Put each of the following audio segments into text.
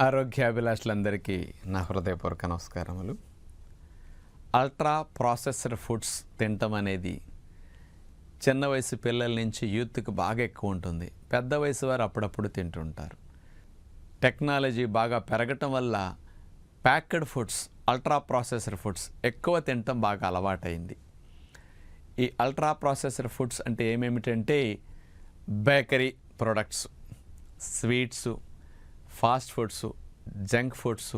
ఆరోగ్యాభిలాషులందరికీ నా హృదయపూర్వక నమస్కారములు. అల్ట్రా ప్రాసెస్డ్ ఫుడ్స్ తినటం అనేది చిన్న వయసు పిల్లల నుంచి యూత్కి బాగా ఎక్కువ ఉంటుంది. పెద్ద వయసు వారు అప్పుడప్పుడు తింటుంటారు. టెక్నాలజీ బాగా పెరగటం వల్ల packed foods ultra processed foods ఎక్కువ తినటం బాగా అలవాటైంది. ఈ అల్ట్రా ప్రాసెస్డ్ ఫుడ్స్ అంటే ఏమేమిటంటే bakery products sweets fast foods junk foods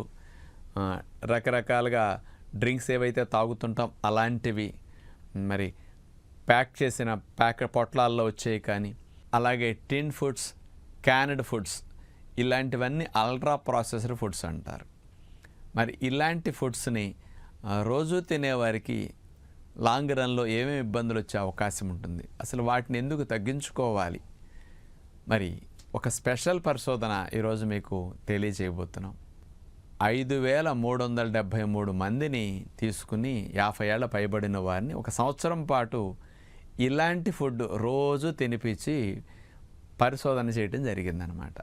రకరకాలుగా డ్రింక్స్ ఏవైతే తాగుతుంటాం అలాంటివి మరి ప్యాక్ చేసిన ప్యాక్ పొట్లాల్లో వచ్చేవి కానీ అలాగే టిన్ ఫుడ్స్ క్యానడ్ ఫుడ్స్ ఇలాంటివన్నీ అల్ట్రా ప్రాసెస్డ్ ఫుడ్స్ అంటారు. మరి ఇలాంటి ఫుడ్స్ని రోజు తినేవారికి లాంగ్ రన్లో ఏమేమి ఇబ్బందులు వచ్చే అవకాశం ఉంటుంది? అసలు వాటిని ఎందుకు తగ్గించుకోవాలి? మరి ఒక స్పెషల్ పరిశోధన ఈరోజు మీకు తెలియజేయబోతున్నాం. ఐదు వేల మూడు వందల డెబ్భై మూడు మందిని తీసుకుని యాభై ఏళ్ళ పైబడిన వారిని ఒక సంవత్సరం పాటు ఇలాంటి ఫుడ్ రోజు తినిపించి పరిశోధన చేయడం జరిగిందనమాట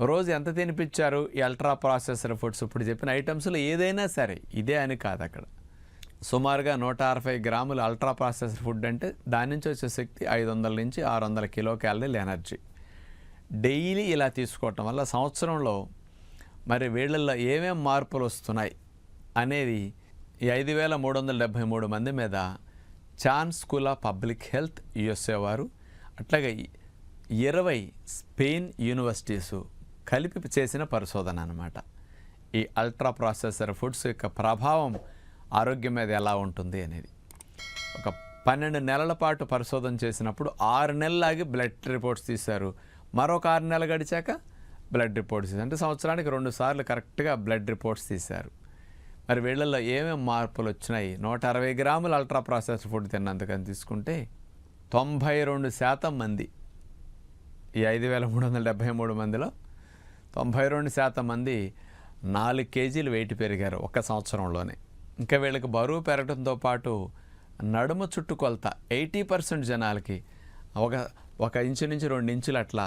రోజు ఎంత తినిపించారు? ఈ అల్ట్రా ప్రాసెసర్ ఫుడ్స్ ఇప్పుడు చెప్పిన ఐటమ్స్లో ఏదైనా సరే ఇదే అని కాదు అక్కడ. సుమారుగా నూట అరవై గ్రాములు అల్ట్రా ప్రాసెసర్ ఫుడ్ అంటే దాని నుంచి వచ్చే శక్తి ఐదు వందల నుంచి ఆరు వందల కిలో క్యాలరీలు ఎనర్జీ. డైలీ ఇలా తీసుకోవటం వల్ల సంవత్సరంలో మరి వీళ్ళల్లో ఏమేం మార్పులు వస్తున్నాయి అనేది ఈ ఐదు వేల మూడు వందల డెబ్భై మూడు మంది మీద Chan school of public health USA వారు అట్లాగే ఇరవై స్పెయిన్ యూనివర్సిటీస్ కలిపి చేసిన పరిశోధన అనమాట ఈ అల్ట్రా ప్రాసెసర్ ఫుడ్స్ యొక్క ప్రభావం ఆరోగ్యం మీద ఎలా ఉంటుంది అనేది. ఒక పన్నెండు నెలల పాటు పరిశోధన చేసినప్పుడు ఆరు నెలలాగి బ్లడ్ రిపోర్ట్స్ తీశారు మరొక ఆరు నెలలు గడిచాక బ్లడ్ రిపోర్ట్స్ అంటే సంవత్సరానికి రెండు సార్లు కరెక్ట్గా బ్లడ్ రిపోర్ట్స్ తీశారు. మరి వీళ్ళల్లో ఏమేమి మార్పులు వచ్చినాయి? నూట అరవై గ్రాముల అల్ట్రా ప్రాసెస్డ్ ఫుడ్ తిన్నందుకని తీసుకుంటే తొంభై రెండు శాతం మంది ఈ ఐదు వేల మూడు వందల డెబ్భై మూడు మందిలో తొంభై రెండు శాతం మంది నాలుగు కేజీలు వెయిట్ పెరిగారు ఒక సంవత్సరంలోనే. ఇంకా వీళ్ళకి బరువు పెరగడంతో పాటు నడుము చుట్టుకొలత ఎయిటీ పర్సెంట్ జనాలకి ఒక ఒక ఇంచు నుంచి రెండు ఇంచులు అట్లా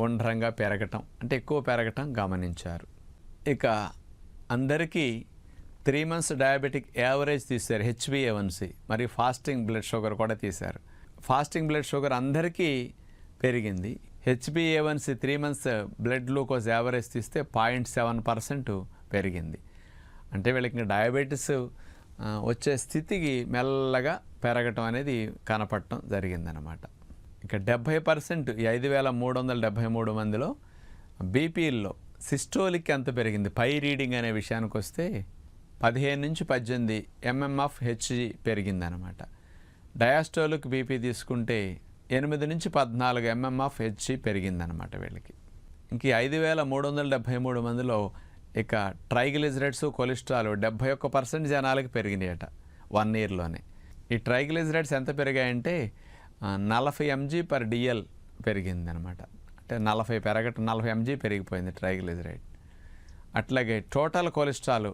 గుండ్రంగా పెరగటం. అంటే ఎక్కువ పెరగటం గమనించారు. ఇక అందరికీ త్రీ మంత్స్ డయాబెటిక్ యావరేజ్ తీశారు హెచ్బిఏవన్సి మరి ఫాస్టింగ్ బ్లడ్ షుగర్ కూడా తీశారు. ఫాస్టింగ్ బ్లడ్ షుగర్ అందరికీ పెరిగింది. హెచ్బిఏవన్సి three months blood glucose average తీస్తే పాయింట్ సెవెన్ పర్సెంట్ పెరిగింది. అంటే వీళ్ళకి డయాబెటీస్ వచ్చే స్థితికి మెల్లగా పెరగటం అనేది కనపడటం జరిగిందనమాట ఇక డెబ్భై పర్సెంట్ ఈ ఐదు వేల మూడు వందల డెబ్భై మూడు మందిలో బీపీల్లో సిస్టోలిక్ ఎంత పెరిగింది? పై రీడింగ్ అనే విషయానికి వస్తే పదిహేను నుంచి పద్దెనిమిది M M of H G పెరిగిందనమాట diastolic BP తీసుకుంటే ఎనిమిది నుంచి పద్నాలుగు ఎంఎంఎఫ్ హెచ్జి పెరిగిందనమాట వీళ్ళకి. ఇంక ఐదు వేల మూడు వందల డెబ్భై మూడు మందిలో ఇక ట్రైగ్లిజరైడ్స్ కొలెస్ట్రాల్ డెబ్భై ఒక్క పర్సెంట్ జనాలకి పెరిగినాయట వన్ ఇయర్లోనే. ఈ ట్రైగ్లిజరైడ్స్ ఎంత పెరిగాయంటే నలభై ఎంజీ పర్ డిఎల్ పెరిగిందనమాట. అంటే నలభై పెరగటం నలభై ఎంజీ పెరిగిపోయింది ట్రైగ్లిజరైడ్. అట్లాగే total cholesterol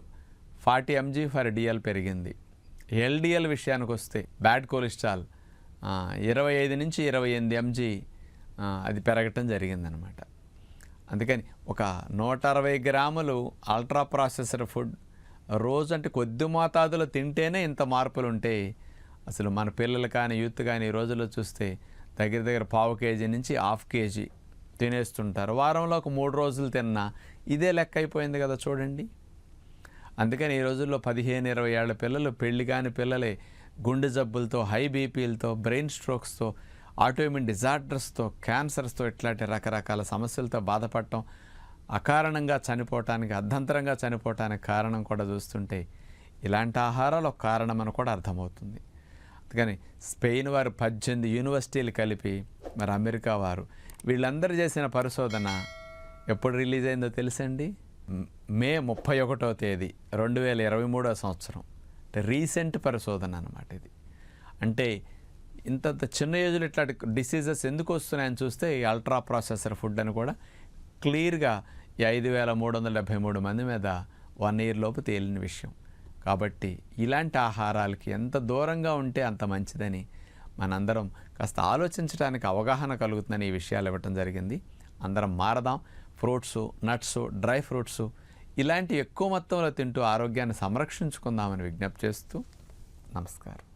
forty mg per dL పెరిగింది. ఎల్డిఎల్ విషయానికి వస్తే బ్యాడ్ కొలెస్ట్రాల్ ఇరవై ఐదు నుంచి ఇరవై ఎనిమిది ఎంజీ అది పెరగటం జరిగిందనమాట. అందుకని ఒక నూట అరవై గ్రాములు అల్ట్రా ప్రాసెసర్ ఫుడ్ రోజు అంటే కొద్ది మోతాదులో తింటేనే ఇంత మార్పులు ఉంటాయి అసలు మన పిల్లలు కానీ యూత్ కానీ ఈ రోజుల్లో చూస్తే దగ్గర దగ్గర పావు కేజీ నుంచి హాఫ్ కేజీ తినేస్తుంటారు. వారంలో ఒక మూడు రోజులు తిన్నా ఇదే లెక్క అయిపోయింది కదా చూడండి. అందుకని ఈ రోజుల్లో పదిహేను ఇరవై ఏళ్ళ పిల్లలు పెళ్ళి కాని పిల్లలే గుండె జబ్బులతో హై బీపీలతో బ్రెయిన్ స్ట్రోక్స్తో ఆటోమిన్ డిజార్డర్స్తో క్యాన్సర్స్తో ఇట్లాంటి రకరకాల సమస్యలతో బాధపడటం అకారణంగా చనిపోవటానికి అర్ధంతరంగా చనిపోవటానికి కారణం కూడా చూస్తుంటే ఇలాంటి ఆహారాలు ఒక కారణం అని కూడా అర్థమవుతుంది. కానీ స్పెయిన్ వారు పద్దెనిమిది యూనివర్సిటీలు కలిపి మరి అమెరికా వారు వీళ్ళందరూ చేసిన పరిశోధన ఎప్పుడు రిలీజ్ అయిందో తెలుసండి? మే ముప్పై ఒకటో తేదీ రెండు వేల ఇరవై మూడో సంవత్సరం. అంటే రీసెంట్ పరిశోధన అనమాట ఇది. అంటే ఇంతంత చిన్న ఏజ్లో ఇట్లాంటి డిసీజెస్ ఎందుకు వస్తున్నాయని చూస్తే ఈ అల్ట్రా ప్రాసెసర్ ఫుడ్ అని కూడా క్లియర్గా ఈ ఐదు వేల మూడు వందల డెబ్భై మూడు మంది మీద వన్ ఇయర్ లోపు తేలిన విషయం. కాబట్టి ఇలాంటి ఆహారాలకి ఎంత దూరంగా ఉంటే అంత మంచిదని మనందరం కాస్త ఆలోచించడానికి అవగాహన కలుగుతుందని ఈ విషయాలు ఇవ్వటం జరిగింది. అందరం మారదాం. ఫ్రూట్స్ నట్స్ డ్రై ఫ్రూట్స్ ఇలాంటి ఎక్కువ మొత్తంలో తింటూ ఆరోగ్యాన్ని సంరక్షించుకుందామని విజ్ఞప్తి చేస్తూ నమస్కారం.